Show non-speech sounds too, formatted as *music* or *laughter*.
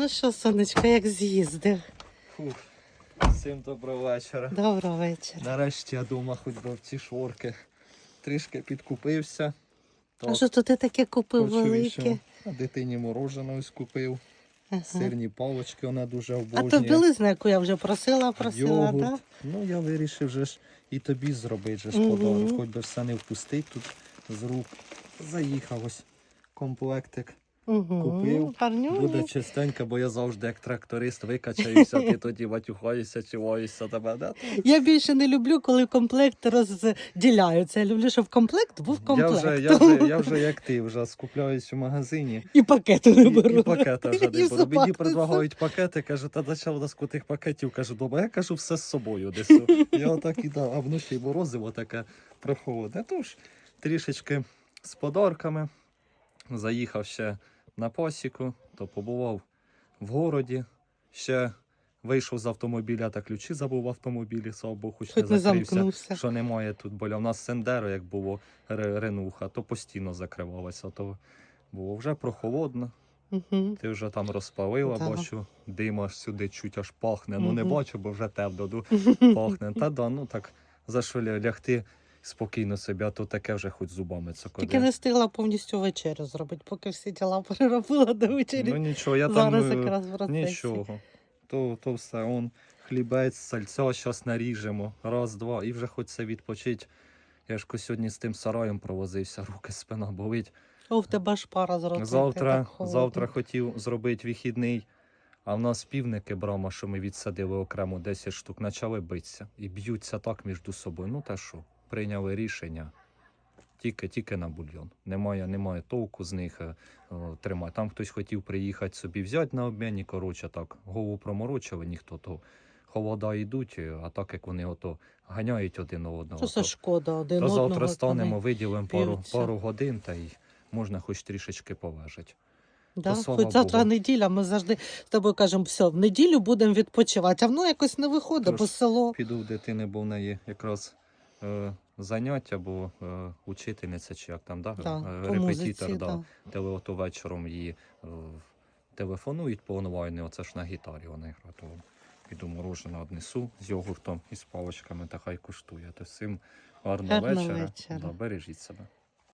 Ну що, сонечко, як з'їздив? Всім доброго вечора. Доброго вечора. Нарешті я дома хоч би в ці шорки. Трішки підкупився. А що то ти таке купив велике? А дитині мороженого ось купив. Ага. Сирні палочки вона дуже А обожнює. то білизна, яку я вже просила, просила, так? Ну я вирішив же ж і тобі зробити же ж Мгм. подарок. Хоч би все не впустить тут з рук. Заїхав ось комплектик. Угу. Купив. Гарнюні. Буде чистенько, бо я завжди як тракторист викачаюся, ти тоді матюхаєшся, чуваєшся тебе. Да? Я більше не люблю, коли комплекти розділяються. Я люблю, щоб комплект був Я вже, я, вже, я вже як ти, вже скупляюсь в магазині. І пакету не беру. і пакета вже І не беру. Мені предлагають пакети, кажу, та почав нас тих пакетів, кажу, дома, я кажу, все з собою несу. Я отак і дав, а вночі морозиво таке прохолодне. Тож трішечки з подарками. Заїхав ще на посіку, то побував в городі. Ще вийшов з автомобіля та ключі забув в автомобілі, слава Богу, хоч не закрився. Що немає тут, бо у нас сендеро, як було ренуха, то постійно закривалося. То було вже прохолодно. Угу. Ти вже там розпалила, Да. бачу, дим аж сюди чуть аж пахне. Ну не бачу, бо вже. Ну, *laughs* пахне. Та да, ну так за що лягти спокійно собі, а то таке вже хоч зубами цокоди. Тільки не встигла повністю вечерю зробити, поки всі діла *laughs* переробила до вечері. Ну нічого, я Зараз там е, якраз в процесі. нічого. То, то все, он хлібець, сальця, щас наріжемо. Раз, два, і вже хоч це відпочить. Я ж сьогодні з тим сараєм провозився, руки, спина болить. О, в тебе ж пара зробити. Завтра, завтра хотів зробити вихідний, а в нас півники брама, що ми відсадили окремо 10 штук, почали битися і б'ються так між собою. Ну та що, прийняли рішення. Тільки, тільки на бульйон. Немає, немає толку з них е, тримати. Там хтось хотів приїхати собі взяти на обміні. Коротше, так, голову проморочили, ніхто то холода йдуть, е, а так як вони ото ганяють один одного. Це то- шкода один то одного. завтра то станемо, виділимо пару, пару годин та й можна хоч трішечки поважити. Да? То Хоч завтра Богу. неділя, ми завжди з тобою кажемо, все, в неділю будемо відпочивати, а воно якось не виходить, бо Тож село. Піду в дитини, бо в неї якраз заняття, бо е, учительниця чи як там, да? да е, репетитор, музиці, да, да. теле ото вечором її е, телефонують по онлайну, оце ж на гітарі вона грає. То піду мороженого однесу з йогуртом і з паличками, та хай куштує. То всім Гарного вечора. вечора. Да, бережіть себе.